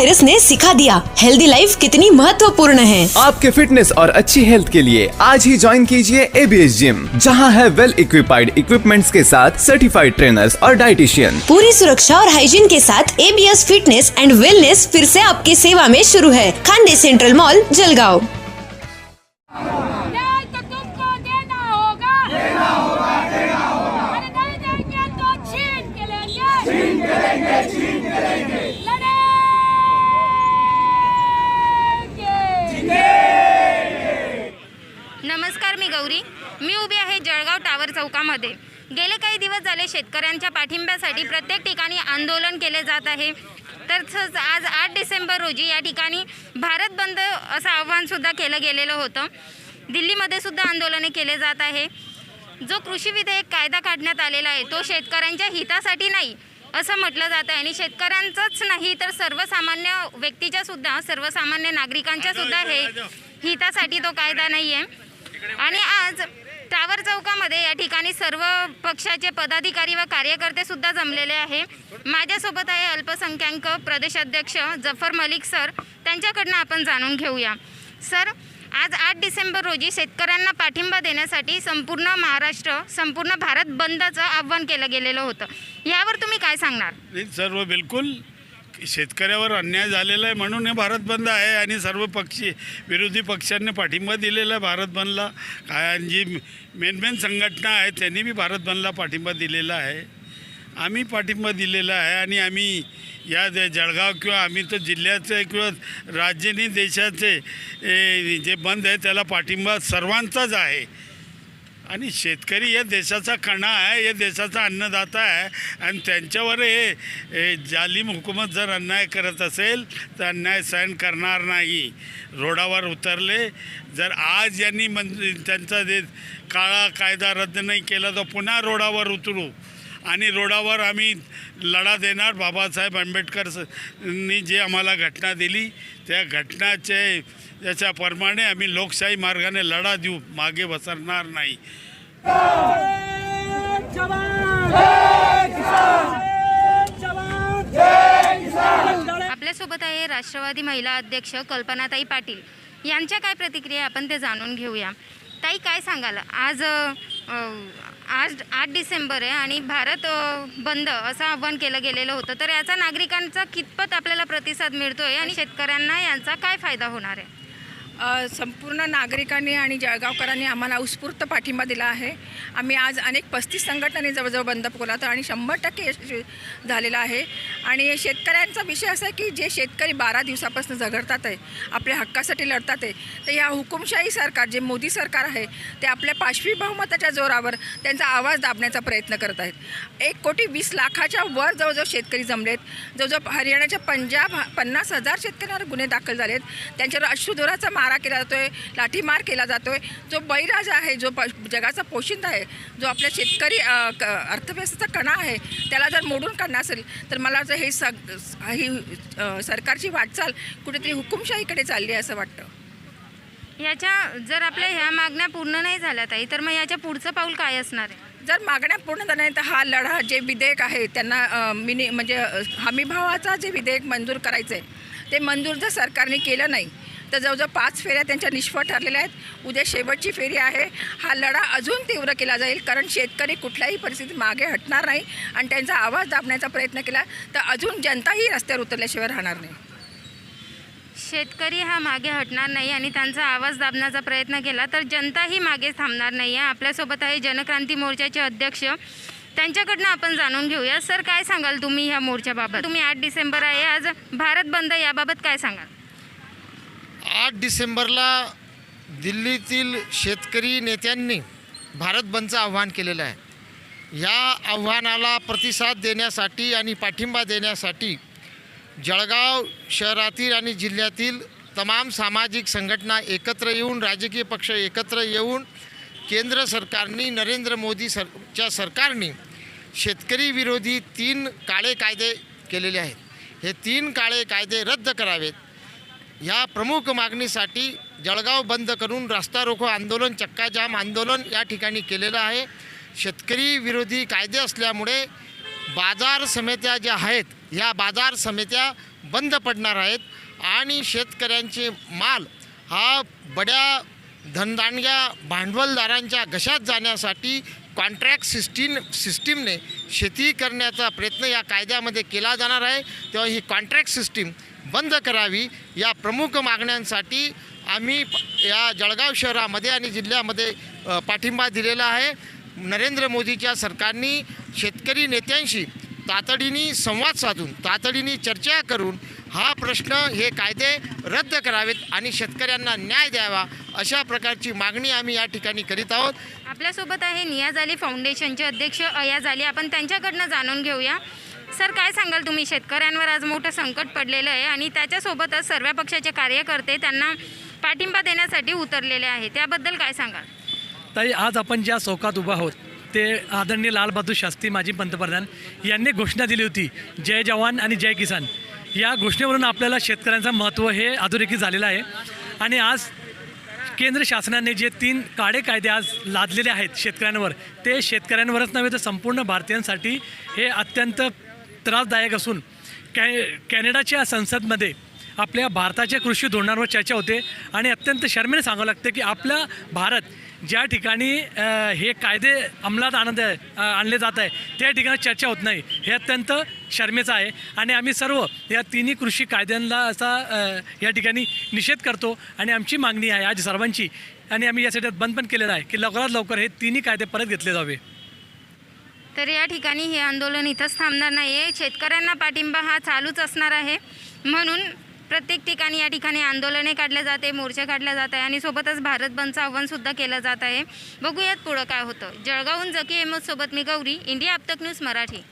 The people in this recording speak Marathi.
वायरस ने सिखा दिया। हेल्दी लाइफ कितनी महत्वपूर्ण है। आपके फिटनेस और अच्छी हेल्थ के लिए आज ही ज्वाइन कीजिए एबीएस जिम जहाँ है वेल इक्विपाइड इक्विपमेंट्स के साथ सर्टिफाइड ट्रेनर्स और डाइटिशियन पूरी सुरक्षा और हाइजीन के साथ एबीएस फिटनेस एंड वेलनेस फिर से आपकी सेवा में शुरू है। Khande central mall Jalgaon. मी उभी आहे जळगाव टावर चौकामध्ये. गेले काही दिवस झाले शेतकऱ्यांच्या पाठिंब्यासाठी प्रत्येक ठिकाणी आंदोलन केले जात आहे. तसंच आज आठ डिसेंबर रोजी या ठिकाणी भारत बंद असं आव्हानसुद्धा केलं गेलेलं होतं. दिल्लीमध्ये सुद्धा आंदोलने केले जात आहे. जो कृषी विधेयक कायदा काढण्यात आलेला आहे तो शेतकऱ्यांच्या हितासाठी नाही असं म्हटलं जात आहे. आणि शेतकऱ्यांचंच नाही तर सर्वसामान्य व्यक्तीच्या सुद्धा सर्वसामान्य नागरिकांच्या सुद्धा हे हितासाठी तो कायदा नाही आहे आणि आज टावर चौकामध्ये या ठिकाणी सर्व पक्षाचे पदाधिकारी व कार्यकर्ते सुद्धा जमलेले आहे. माझ्यासोबत आहे अल्पसंख्याक प्रदेशाध्यक्ष जफर मलिक सर. त्यांच्याकडनं आपण जाणून घेऊया. सर आज आठ डिसेंबर रोजी शेतकऱ्यांना पाठिंबा देण्यासाठी संपूर्ण महाराष्ट्र संपूर्ण भारत बंदचं आव्हान केलं गेलेलं होतं. यावर तुम्ही काय सांगणार? सर्व बिलकुल. शेतकऱ्यावर अन्याय झालेला आहे म्हणून हे भारत बंद आहे आणि सर्व पक्षी विरोधी पक्षांनी पाठिंबा दिलेला आहे भारत बंदला. काय आणि जी मेन मेन संघटना आहेत त्यांनी बी भारत बंदला पाठिंबा दिलेला आहे. आम्ही पाठिंबा दिलेला आहे आणि आम्ही या जळगाव किंवा आम्ही तर जिल्ह्याचे किंवा राज्यनी देशाचे जे बंद आहे त्याला पाठिंबा सर्वांचाच आहे. आणि शेतकरी या देशाचा कणा आहे या देशाचा अन्नदाता आहे आणि त्यांच्यावर हे जालिम हुकूमत जर अन्याय करत असेल तर अन्याय सहन करणार नाही. रोडावर उतरले. जर आज यांनी मन त्यांचा जे काळा कायदा रद्द नाही केला तर पुन्हा रोडावर उतरू. आणि रोडावर आम्ही लढा देणार. बाबासाहेब आंबेडकर स- जे आम्हाला घटना दिली त्या घटनाचे याच्याप्रमाणे आम्ही लोकशाही मार्गाने लढा देऊ मागे बसणार नाही. आपल्यासोबत आहे राष्ट्रवादी महिला अध्यक्ष कल्पनाताई पाटील. यांच्या काय प्रतिक्रिया आहे? आपण ते जाणून घेऊया. ताई काय सांगाल? आज आज आठ डिसेंबर आहे आणि भारत बंद असं आव्हान केलं गेलेलं होतं. तर याचा नागरिकांचा कितपत आपल्याला प्रतिसाद मिळतोय आणि शेतकऱ्यांना यांचा काय फायदा होणार आहे? संपूर्ण नागरिकांनी आणि जळगावकरांनी आम्हाला उत्स्फूर्त पाठिंबा दिला आहे. आम्ही आज अनेक पस्तीस संघटनांनी जवळजवळ बंद पुरवला तर आणि शंभर टक्के यशस्वी झालेला आहे. आणि शेतकऱ्यांचा विषय असा आहे की जे शेतकरी बारा दिवसापासून झगडतात आहे आपल्या हक्कासाठी लढतात आहे तर या हुकुमशाही सरकार जे मोदी सरकार आहे ते आपल्या पाशवी बहुमताच्या जोरावर त्यांचा आवाज दाबण्याचा प्रयत्न करत आहेत. एक कोटी वीस लाखाच्या वर जवळजवळ शेतकरी जमलेत. जवळजवळ हरियाणाच्या पंजाब पन्नास हजार शेतकऱ्यांवर गुन्हे दाखल झालेत. त्यांच्यावर अश्रुधुराचा मार केला जातोय लाठीमार केला जातोय. जो बळीराजा आहे जो प जगाचा पोशिंदा आहे जो आपल्या शेतकरी क- अर्थव्यवस्थेचा कणा आहे त्याला जर मोडून काढणार असेल तर मला वाटतं हे सग ही सरकारची वाटचाल कुठेतरी हुकुमशाहीकडे चालली आहे असं वाटतं. याच्या जर आपल्या ह्या मागण्या पूर्ण नाही झाल्या ताई तर मग याच्या पुढचं पाऊल काय असणार आहे? जर मागण्या पूर्ण झाल्या नाही तर हा लढा जे विधेयक आहे त्यांना मिनी म्हणजे हमीभावाचा जे विधेयक मंजूर करायचं आहे ते मंजूर जर सरकारने केलं नाही तर जवळजवळ पाच फेऱ्या त्यांच्या निष्फळ ठरलेल्या आहेत. उद्या शेवटची फेरी आहे. हा लढा अजून तीव्र केला जाईल कारण शेतकरी कुठल्याही परिस्थितीत मागे हटणार नाही आणि त्यांचा आवाज दाबण्याचा प्रयत्न केला तर अजून जनताही रस्त्यावर उतरल्याशिवाय राहणार नाही. शेतकरी हा मागे हटणार नाही आणि त्यांचा आवाज दाबण्याचा प्रयत्न केला तर जनताही मागे थांबणार नाही. आहे आपल्यासोबत आहे जनक्रांती मोर्चाचे अध्यक्ष. त्यांच्याकडनं आपण जाणून घेऊया. सर काय सांगाल तुम्ही ह्या मोर्चाबाबत? तुम्ही आठ डिसेंबर आहे. आज भारत बंद याबाबत काय सांगाल? आठ डिसेंबरला दिल्लीतील शेतकरी नेत्यांनी भारत बंदचं आव्हान केलेलं आहे. या आव्हानाला प्रतिसाद देण्यासाठी आणि पाठिंबा देण्यासाठी जळगाव शहरातील आणि जिल्ह्यातील तमाम सामाजिक संघटना एकत्र येऊन राजकीय पक्ष एकत्र येऊन केंद्र सरकारने नरेंद्र मोदी सरच्या सरकारने शेतकरी विरोधी तीन काळे कायदे केलेले आहेत. हे तीन काळे कायदे रद्द करावेत. ह्या प्रमुख मागणीसाठी जळगाव बंद करून रस्ता रोको आंदोलन चक्काजाम आंदोलन या ठिकाणी केलेलं आहे. शेतकरी विरोधी कायदे असल्यामुळे बाजार समित्या ज्या आहेत ह्या बाजार समित्या बंद पडणार आहेत आणि शेतकऱ्यांचे माल हा बड्या धनदांडग्या भांडवलदारांच्या घशात जाण्यासाठी कॉन्ट्रॅक्ट सिस्टीम सिस्टीमने शेती करण्याचा प्रयत्न या कायद्यामध्ये केला जाणार आहे. तेव्हा ही कॉन्ट्रॅक्ट सिस्टीम बंद करावी या प्रमुख मागण्यांसाठी आम्ही या जळगाव शहरामध्ये आणि जिल्ह्यामध्ये पाठिंबा दिलेला आहे. नरेंद्र मोदीच्या सरकारनी शेतकरी नेत्यांशी तातडीने संवाद साधून तातडीने चर्चा करून हा प्रश्न हे कायदे रद्द करावेत आणि शेतकऱ्यांना न्याय द्यावा अशा प्रकारची मागणी आम्ही या ठिकाणी करीत आहोत. आपल्यासोबत आहे नियाज अली फाउंडेशनचे अध्यक्ष अयाज अली. आपण त्यांच्याकडनं जाणून घेऊया. सर काय सांगाल तुम्ही? शेतकऱ्यांवर आज मोठं संकट पडलेलं आहे आणि त्याच्यासोबतच सर्व पक्षाचे कार्यकर्ते त्यांना पाठिंबा देण्यासाठी उतरलेले आहे त्याबद्दल काय सांगाल? ताई आज आपण ज्या चौकात उभा आहोत ते आदरणीय लालबहादूर शास्त्री माजी पंतप्रधान यांनी घोषणा दिली होती जय जवान आणि जय किसान. या घोषणेवरून आपल्याला शेतकऱ्यांचं महत्त्व हे अधोरेखित झालेलं आहे. आणि आज केंद्र शासनाने जे तीन काळे कायदे आज लादलेले आहेत शेतकऱ्यांवर ते शेतकऱ्यांवरच नव्हे तर संपूर्ण भारतीयांसाठी हे अत्यंत त्रासदायक असून कॅ कॅनडाच्या संसदमध्ये आपल्या भारताच्या कृषी धोरणांवर चर्चा होते आणि अत्यंत शर्मेने सांगावं लागतं की आपला भारत ज्या ठिकाणी हे कायदे अंमलात आणत आहे आणले जात आहे त्या ठिकाणी चर्चा होत नाही. हे अत्यंत शर्मेचं आहे आणि आम्ही सर्व या तिन्ही कृषी कायद्यांना असा या ठिकाणी निषेध करतो आणि आमची मागणी आहे आज सर्वांची आणि आम्ही यासाठी बंद पण केलेलं आहे की लवकरात लवकर हे तिन्ही कायदे परत घेतले जावे. तर या ठिकाणी हे आंदोलन इथंच थांबणार नाही आहे शेतकऱ्यांना पाठिंबा हा चालूच असणार आहे. म्हणून प्रत्येक ठिकाणी या ठिकाणी आंदोलने काढले जाते मोर्चे काढले जात आहे आणि सोबतच भारत बंदचं आव्हानसुद्धा केलं जात आहे. बघूयात पुढं काय होतं. जळगावहून जकी अहमदसोबत मी गौरी इंडिया आपतक न्यूज मराठी.